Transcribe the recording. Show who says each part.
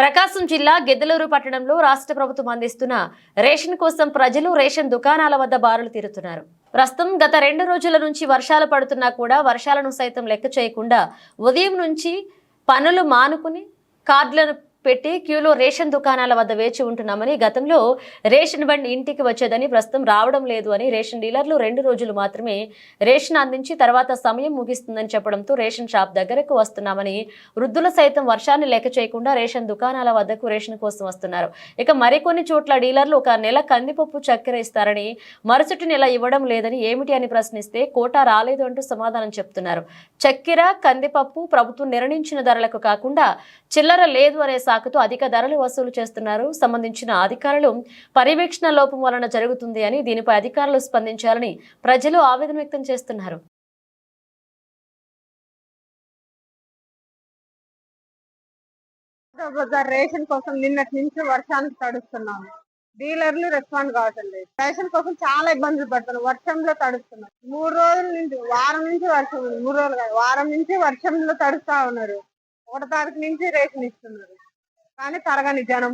Speaker 1: ప్రకాశం జిల్లా గిద్దలూరు పట్టణంలో రాష్ట్ర ప్రభుత్వం అందిస్తున్న రేషన్ కోసం ప్రజలు రేషన్ దుకాణాల వద్ద బారులు తీరుతున్నారు. ప్రస్తుతం గత రెండు రోజుల నుంచి వర్షాలు పడుతున్నా కూడా వర్షాలను సైతం లెక్క చేయకుండా ఉదయం నుంచి పనులు మానుకుని కార్డులను పెట్టి క్యూలో రేషన్ దుకాణాల వద్ద వేచి ఉంటున్నామని గతంలో రేషన్ బండి ఇంటికి వచ్చేదని ప్రస్తుతం రావడం లేదు అని రేషన్ డీలర్లు రెండు రోజులు మాత్రమే రేషన్ అందించి తర్వాత సమయం ముగిస్తుందని చెప్పడంతో రేషన్ షాప్ దగ్గరకు వస్తున్నామని వృద్ధుల సైతం వర్షాన్ని లెక్క చేయకుండా రేషన్ దుకాణాల వద్దకు రేషన్ కోసం వస్తున్నారు. ఇక మరికొన్ని చోట్ల డీలర్లు ఒక నెల కందిపప్పు చక్కెర ఇస్తారని మరుసటి నెల ఇవ్వడం లేదని ఏమిటి అని ప్రశ్నిస్తే కోటా రాలేదు అంటూ సమాధానం చెప్తున్నారు. చక్కెర కందిపప్పు ప్రభుత్వం నిర్ణయించిన ధరలకు కాకుండా చిల్లర లేదు అనే సాకుతో అధిక ధరలు వసూలు చేస్తున్నారు. సంబంధించిన అధికారులు పర్యవేక్షణ లోపం వలన జరుగుతుంది అని దీనిపై అధికారులు స్పందించాలని ప్రజలు ఆవేదన వ్యక్తం చేస్తున్నారు.
Speaker 2: రేషన్ కోసం నిన్నటి నుంచి వర్షానికి తడుస్తున్నాము. డీలర్లు రెస్పాండ్ కావటం లేదు. రేషన్ కోసం చాలా ఇబ్బందులు పడుతున్నారు. వర్షంలో తడుస్తున్నారు. మూడు రోజుల నుంచి వారం నుంచి వర్షం ఉంది. మూడు రోజులు కాదు వారం నుంచి వర్షంలో తడుస్తా ఉన్నారు. ఒకటో తారీఖు నుంచి రేషన్ ఇస్తున్నారు. కానీ తరగని జనం